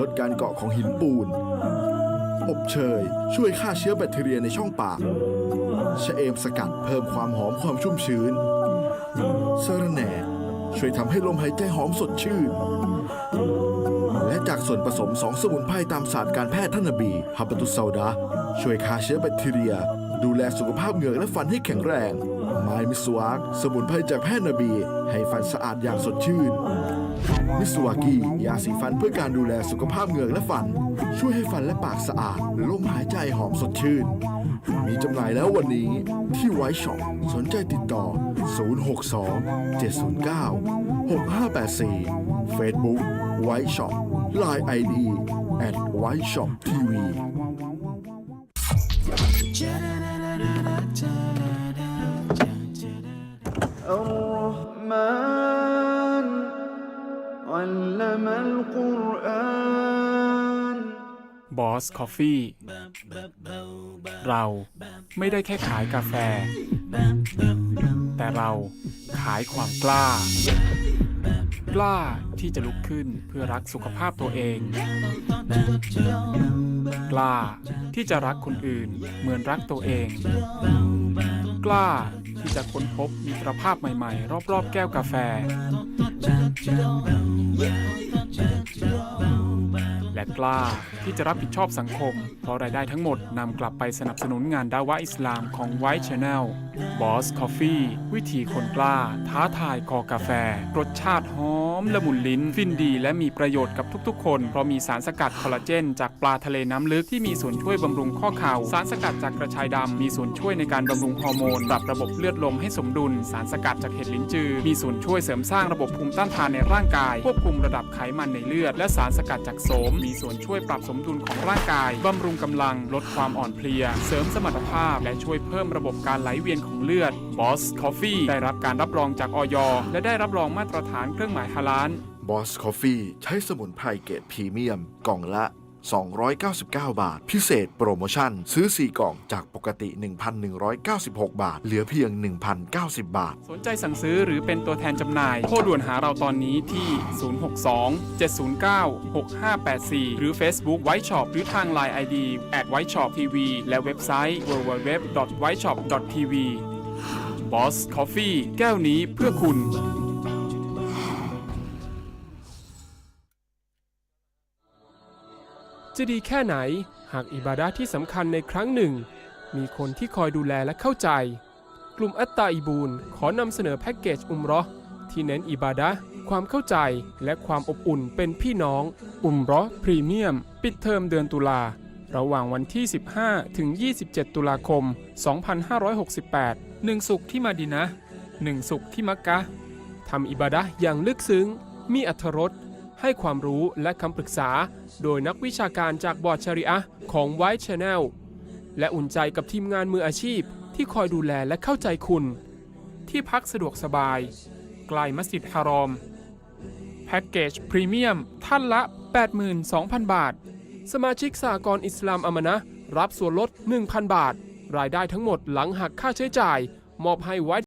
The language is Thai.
ลดการเกาะของหินปูน อบเชย ช่วยฆ่าเชื้อแบคทีเรียในช่องปากชะเอมสกัดเพิ่มความหอมความชุ่มชื้นเซรแหน่ช่วยทำให้ลมหายใจหอมสดชื่น และจากส่วนผสมสองสมุนไพรตามศาสตร์การแพทย์ท่านบีฮับปตุสซาดะช่วยฆ่าเชื้อแบคทีเรีย ดูแลสุขภาพเหงือกและฟันให้แข็งแรง ไม้มิสวากสมุนไพรจากแพทย์นบี ให้ฟันสะอาดอย่างสดชื่น มิสวากิยาสีฟันเพื่อการดูแลสุขภาพเหงือกและฟัน ช่วยให้ฟันและปากสะอาดลมหายใจหอมสดชื่น มีจำหน่ายแล้ววันนี้ที่ไวช็อปสนใจติดต่อ 062 709 6584 Facebook ไวช็อป Line ID at White Shop TV บอสคอฟฟี่เราไม่ได้แค่ขายกาแฟ แต่เราขายความกล้า กล้าที่จะลุกขึ้นเพื่อรักสุขภาพตัวเอง กล้าที่จะรักคนอื่นเหมือนรักตัวเอง กล้าที่จะค้นพบมิตรภาพใหม่ๆ รอบๆ แก้วกาแฟ กล้า ที่จะรับผิดชอบสังคม เพราะรายได้ทั้งหมดนำกลับไปสนับสนุนงานดาวะอิสลามของ White Channel Boss Coffee วิธีคนกล้า ท้าทายคอกาแฟ รสชาติหอมละมุนลิ้น ฟินดีและมีประโยชน์กับทุกๆ คน เพราะมีสารสกัดคอลลาเจน จากปลาทะเลน้ำลึกที่มีส่วนช่วยบำรุงข้อเข่า สารสกัดจากกระชายดำมีส่วนช่วยในการบำรุงฮอร์โมนปรับระบบเลือดลมให้สมดุล สารสกัดจากเห็ดลิ้นจือ มีส่วนช่วยเสริมสร้างระบบภูมิต้านทานในร่างกาย ควบคุมระดับไขมันในเลือด และสารสกัดจากโสมมีส่วนช่วยปรับสมดุลของร่างกาย บำรุงกำลัง ลดความอ่อนเพลีย เสริมสมรรถภาพ และช่วยเพิ่มระบบการไหลเวียนของเลือด Boss Coffee ได้รับการรับรองจากออยและได้รับรองมาตรฐานเครื่องหมายฮาลาล Boss Coffee ใช้สมุนไพรเกรดพรีเมียม กล่องละ 299 บาท พิเศษโปรโมชั่น ซื้อ 4 กล่องจากปกติ 1,196 บาท เหลือเพียง 1,090 บาท สนใจสั่งซื้อหรือเป็นตัวแทนจำหน่าย โทรด่วนหาเราตอนนี้ที่ 062 709 6584 หรือ Facebook White Shop หรือทาง Line ID at White Shop TV และเว็บไซต์ www.whiteshop.tv Boss Coffee แก้วนี้เพื่อคุณ จะดีแค่ไหน หากอิบาดะที่สำคัญในครั้งหนึ่ง มีคนที่คอยดูแลและเข้าใจ กลุ่มอัตตาอิบูนขอนำเสนอแพ็กเกจอุมราะห์ที่เน้นอิบาดะความเข้าใจและความอบอุ่นเป็นพี่น้อง อุมราะห์พรีเมียม ปิดเทอมเดือนตุลา ระหว่างวันที่ 15 ถึง 27 ตุลาคม 2568หนึ่งสุขที่มาดีนะหนึ่งสุขที่มักกะทำอิบาดะอย่างลึกซึ้ง มีอรรถรส ให้ความรู้และคำปรึกษา โดยนักวิชาการจากบอร์ดชาริอะของ White Channel และอุ่นใจกับทีมงานมืออาชีพ ที่คอยดูแลและเข้าใจคุณ ที่พักสะดวกสบายใกล้มัสยิดฮารอม แพ็กเกจพรีเมียมท่านละ 82,000 บาท สมาชิกสากลอิสลามอามะนะ รับส่วนลด 1,000 บาท รายได้ทั้งหมดหลังหักค่าใช้จ่าย มอบให้ White